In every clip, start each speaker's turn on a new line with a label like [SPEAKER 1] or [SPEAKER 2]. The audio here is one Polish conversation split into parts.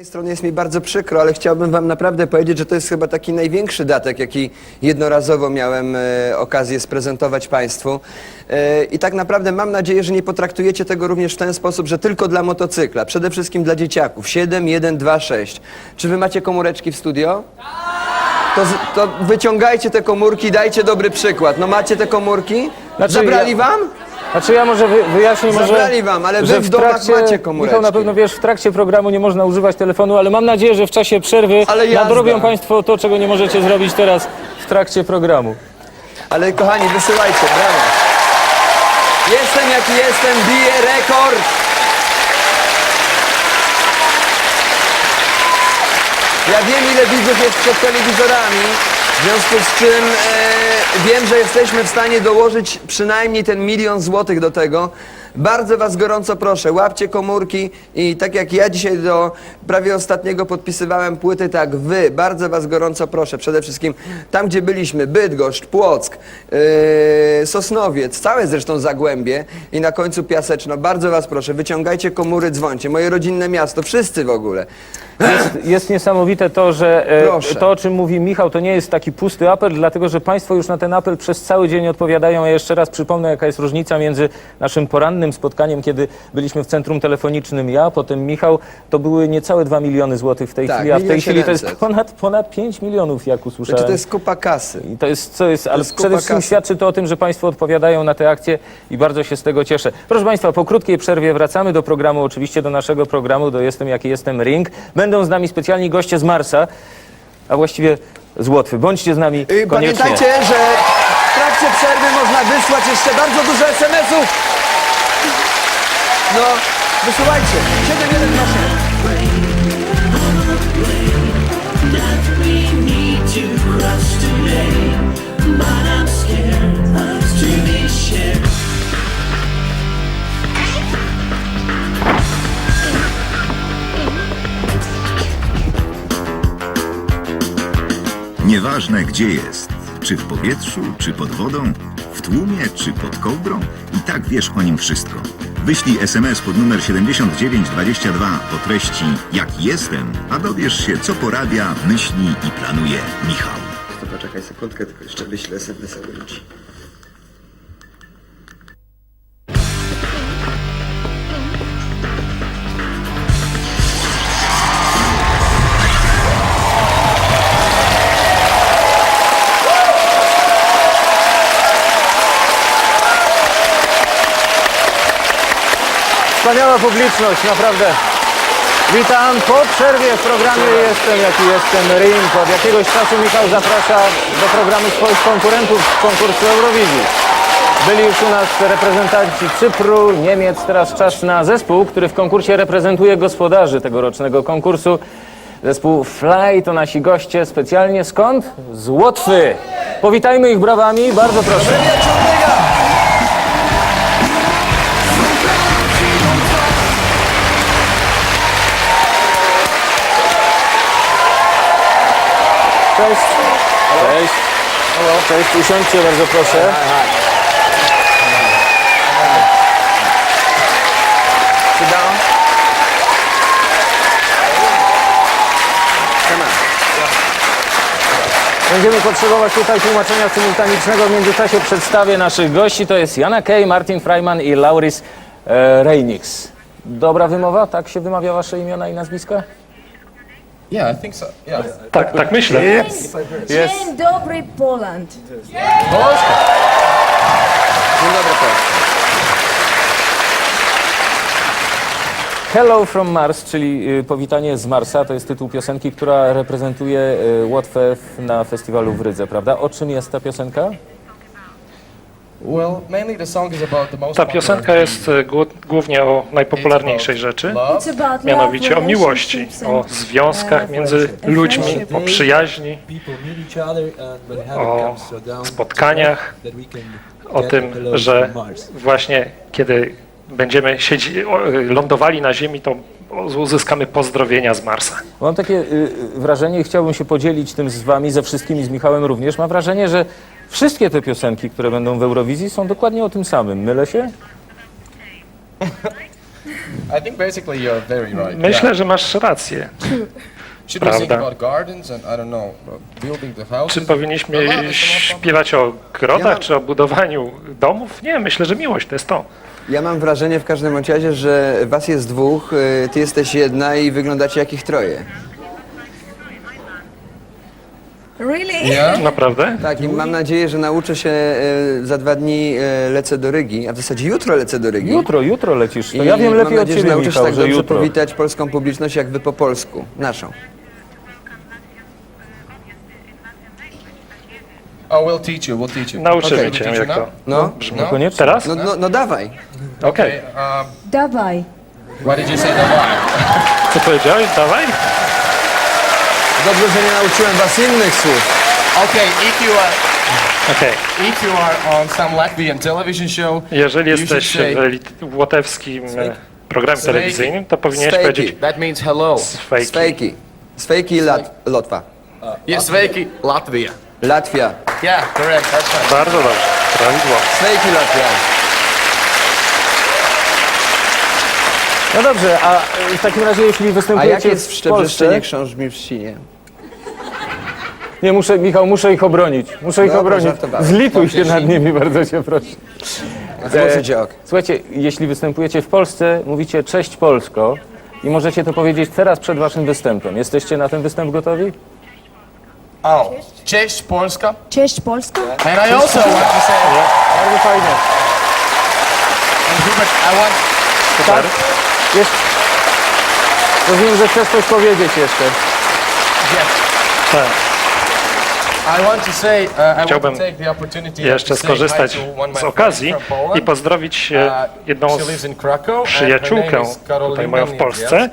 [SPEAKER 1] tej strony jest mi bardzo przykro, ale chciałbym wam naprawdę powiedzieć, że to jest chyba taki największy datek, jaki jednorazowo miałem e, okazję sprezentować państwu. E, I tak naprawdę mam nadzieję, że nie potraktujecie tego również w ten sposób, że tylko dla motocykla, przede wszystkim dla dzieciaków. 7, 1, 2, 6. Czy wy macie komóreczki w studio? To, z- to wyciągajcie te komórki, dajcie dobry przykład. No macie te komórki?
[SPEAKER 2] Znaczy,
[SPEAKER 1] Zabrali
[SPEAKER 2] ja-
[SPEAKER 1] wam?
[SPEAKER 2] Znaczy ja może wy, wyjaśnię może...
[SPEAKER 1] Zabrali wam, ale wy
[SPEAKER 2] że
[SPEAKER 1] w domach macie komóreczki.
[SPEAKER 2] Michał, na pewno wiesz, w trakcie programu nie można używać telefonu, ale mam nadzieję, że w czasie przerwy
[SPEAKER 1] Ale jazda.
[SPEAKER 2] nadrobią Państwo to, czego nie możecie zrobić teraz w trakcie programu.
[SPEAKER 1] Ale kochani, wysyłajcie, brawo. Jestem jaki jestem, biję rekord. Ja wiem, ile widzów jest przed telewizorami, w związku z czym e, wiem, że jesteśmy w stanie dołożyć przynajmniej ten milion złotych do tego. Bardzo Was gorąco proszę, łapcie komórki i tak jak ja dzisiaj do prawie ostatniego podpisywałem płyty, tak Wy, bardzo Was gorąco proszę, przede wszystkim tam, gdzie byliśmy, Bydgoszcz, Płock, yy, Sosnowiec, całe zresztą Zagłębie i na końcu Piaseczno, bardzo Was proszę, wyciągajcie komury, dzwońcie, moje rodzinne miasto, wszyscy w ogóle.
[SPEAKER 2] Jest, jest niesamowite to, że e,
[SPEAKER 1] Proszę.
[SPEAKER 2] to, o czym mówi Michał, to nie jest taki pusty apel, dlatego że Państwo już na ten apel przez cały dzień odpowiadają. Ja jeszcze raz przypomnę, jaka jest różnica między naszym porannym spotkaniem, kiedy byliśmy w centrum telefonicznym ja, potem Michał. To były niecałe 2 miliony złotych w tej
[SPEAKER 1] Tak,
[SPEAKER 2] chwili, a w tej
[SPEAKER 1] milion
[SPEAKER 2] chwili to jest
[SPEAKER 1] 700.
[SPEAKER 2] ponad, ponad 5 milionów, jak usłyszałem.
[SPEAKER 1] Znaczy to jest kupa kasy.
[SPEAKER 2] I to jest, co jest, ale
[SPEAKER 1] jest
[SPEAKER 2] przede
[SPEAKER 1] kupa
[SPEAKER 2] wszystkim
[SPEAKER 1] kasy.
[SPEAKER 2] świadczy to o tym, że Państwo odpowiadają na te akcje i bardzo się z tego cieszę. Proszę Państwa, po krótkiej przerwie wracamy do programu, oczywiście do naszego programu, do Jestem Jaki Jestem Ring. Będą z nami specjalni goście z Marsa, a właściwie z Łotwy. Bądźcie z nami
[SPEAKER 1] Yy,
[SPEAKER 2] koniecznie.
[SPEAKER 1] Pamiętajcie, że w trakcie przerwy można wysłać jeszcze bardzo dużo SMS-ów. No, wysyłajcie. 7126.
[SPEAKER 3] we need to crush today, but I'm to be shared.
[SPEAKER 4] Nieważne gdzie jest, czy w powietrzu, czy pod wodą, w tłumie, czy pod kołdrą, i tak wiesz o nim wszystko. Wyślij SMS pod numer 7922 o treści Jak jestem, a dowiesz się, co porabia, myśli i planuje Michał.
[SPEAKER 1] To poczekaj sekundkę, tylko jeszcze wyślę SMS-a do ludzi.
[SPEAKER 2] Wspaniała publiczność, naprawdę. Witam po przerwie w programie Jestem Jaki Jestem Ring. Od jakiegoś czasu Michał zaprasza do programu swoich konkurentów z konkursu Eurowizji. Byli już u nas reprezentanci Cypru, Niemiec. Teraz czas na zespół, który w konkursie reprezentuje gospodarzy tegorocznego konkursu. Zespół Fly to nasi goście specjalnie skąd? Z Łotwy. Powitajmy ich brawami, bardzo proszę. Cześć. Cześć. Cześć, usiądźcie bardzo proszę.
[SPEAKER 1] Sit down. Come on.
[SPEAKER 2] Będziemy potrzebować tutaj tłumaczenia symultanicznego. W międzyczasie przedstawię naszych gości. To jest Jana Kay, Martin Freiman i Lauris e, Reinix. Dobra wymowa? Tak się wymawia wasze imiona i nazwiska?
[SPEAKER 5] Yeah, I think so. Yeah.
[SPEAKER 6] Tak, tak myślę.
[SPEAKER 2] Jest.
[SPEAKER 7] Dzień dobry Poland.
[SPEAKER 1] Dzień dobry.
[SPEAKER 2] Hello from Mars, czyli y, powitanie z Marsa. To jest tytuł piosenki, która reprezentuje y, Łotwę w- na festiwalu w Rydze, prawda? O czym jest ta piosenka?
[SPEAKER 5] Well, mainly the song is about the most
[SPEAKER 6] Ta piosenka jest e, głó- głównie o najpopularniejszej rzeczy, mianowicie o miłości, o związkach
[SPEAKER 7] uh,
[SPEAKER 6] między ludźmi, o przyjaźni, o spotkaniach, o tym, że właśnie kiedy będziemy siedzi, e, lądowali na Ziemi, to uzyskamy pozdrowienia z Marsa.
[SPEAKER 2] Mam takie y, y, wrażenie chciałbym się podzielić tym z wami, ze wszystkimi, z Michałem również. Mam wrażenie, że wszystkie te piosenki, które będą w Eurowizji są dokładnie o tym samym. Mylę się?
[SPEAKER 5] I think basically you're very right.
[SPEAKER 6] Myślę, że masz rację.
[SPEAKER 5] Should we sing
[SPEAKER 6] Prawda.
[SPEAKER 5] about gardens and I don't know, about building the houses?
[SPEAKER 6] Czy powinniśmy
[SPEAKER 5] No, no,
[SPEAKER 6] śpiewać o grodach, czy o budowaniu domów? Nie, myślę, że miłość to jest to.
[SPEAKER 1] Ja mam wrażenie w każdym bądź razie, że was jest dwóch, y, ty jesteś jedna i wyglądacie jak ich troje.
[SPEAKER 7] Really?
[SPEAKER 5] Yeah?
[SPEAKER 6] Naprawdę?
[SPEAKER 1] Tak, i mam nadzieję, że nauczę się, y, za dwa dni y, lecę do Rygi, a w zasadzie jutro lecę do Rygi.
[SPEAKER 2] Jutro, jutro lecisz. To
[SPEAKER 1] I
[SPEAKER 2] ja wiem lepiej
[SPEAKER 1] mam
[SPEAKER 2] od
[SPEAKER 1] nadzieję, że
[SPEAKER 2] ciebie,
[SPEAKER 1] nauczę się
[SPEAKER 2] Michał,
[SPEAKER 1] tak
[SPEAKER 2] że
[SPEAKER 1] dobrze
[SPEAKER 2] jutro.
[SPEAKER 1] powitać polską publiczność, jak wy po polsku, naszą.
[SPEAKER 5] Oh, we'll teach you, we'll teach you.
[SPEAKER 6] Nauczymy
[SPEAKER 1] Okej.
[SPEAKER 6] cię,
[SPEAKER 5] Teach you
[SPEAKER 6] jak
[SPEAKER 5] now?
[SPEAKER 6] to
[SPEAKER 1] No,
[SPEAKER 6] brzmi.
[SPEAKER 5] No?
[SPEAKER 2] Koniecznie.
[SPEAKER 6] Teraz?
[SPEAKER 1] no, no, no dawaj.
[SPEAKER 6] Okej.
[SPEAKER 5] Okay, um,
[SPEAKER 7] Dawaj.
[SPEAKER 5] why did you say that? Why?
[SPEAKER 6] Co powiedziałeś? Dawaj?
[SPEAKER 1] Dobrze, że nie nauczyłem was innych słów.
[SPEAKER 5] Okay, if you are
[SPEAKER 6] Okej.
[SPEAKER 5] if you are on some Latvian television show,
[SPEAKER 6] Jeżeli
[SPEAKER 5] you should
[SPEAKER 6] jesteś
[SPEAKER 5] say,
[SPEAKER 6] w lit- łotewskim e, programie
[SPEAKER 5] Swejki.
[SPEAKER 6] telewizyjnym, to powinieneś powiedzieć
[SPEAKER 5] that means hello.
[SPEAKER 6] swejki.
[SPEAKER 1] Swejki. Swejki lat, Lotwa.
[SPEAKER 5] Yes, Sveiki, Latvia.
[SPEAKER 1] Latvia.
[SPEAKER 5] Yeah, correct. That's right.
[SPEAKER 6] Bardzo dobrze. Prawidłowo.
[SPEAKER 1] Swejki Latvia.
[SPEAKER 2] No dobrze, a y, w takim razie jeśli
[SPEAKER 1] A
[SPEAKER 2] występujecie
[SPEAKER 1] jak jest w Szczebrzeszczynie,
[SPEAKER 2] Polsce...
[SPEAKER 1] książ mi w Ścinie?
[SPEAKER 2] Nie, muszę, Michał, muszę ich obronić. Muszę ich
[SPEAKER 1] Dobra,
[SPEAKER 2] obronić.
[SPEAKER 1] żartowałem.
[SPEAKER 2] Zlituj się nad nimi, bardzo cię proszę.
[SPEAKER 1] Włożę cię ok.
[SPEAKER 2] Słuchajcie, jeśli występujecie w Polsce, mówicie cześć Polsko i możecie to powiedzieć teraz przed waszym występem. Jesteście na ten występ gotowi?
[SPEAKER 5] Oh, Cześć Polska.
[SPEAKER 7] Cześć Polska.
[SPEAKER 5] And I also want to say,
[SPEAKER 2] Bardzo fajnie.
[SPEAKER 5] and Hubert, I want
[SPEAKER 6] Super.
[SPEAKER 2] Jest... Rozumiem, że chcesz coś powiedzieć jeszcze.
[SPEAKER 6] Tak.
[SPEAKER 5] Uh,
[SPEAKER 6] Chciałbym Jeszcze skorzystać z okazji i pozdrowić e,
[SPEAKER 5] Uh,
[SPEAKER 6] jedną
[SPEAKER 5] she
[SPEAKER 6] z przyjaciółkę, tutaj moją w Polsce.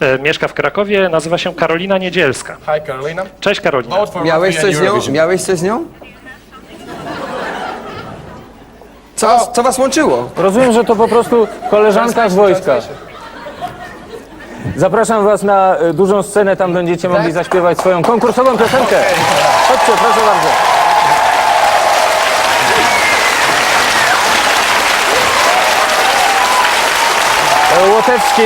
[SPEAKER 6] E, Mieszka w Krakowie, nazywa się Karolina Niedzielska. Cześć Karolina.
[SPEAKER 1] Miałeś coś z nią? Miałeś coś z nią? Co co was łączyło?
[SPEAKER 2] Rozumiem, że to po prostu koleżanka z wojska. Zapraszam was na y, dużą scenę, tam będziecie mogli zaśpiewać swoją konkursową piosenkę. Chodźcie, proszę bardzo. E, Łotewski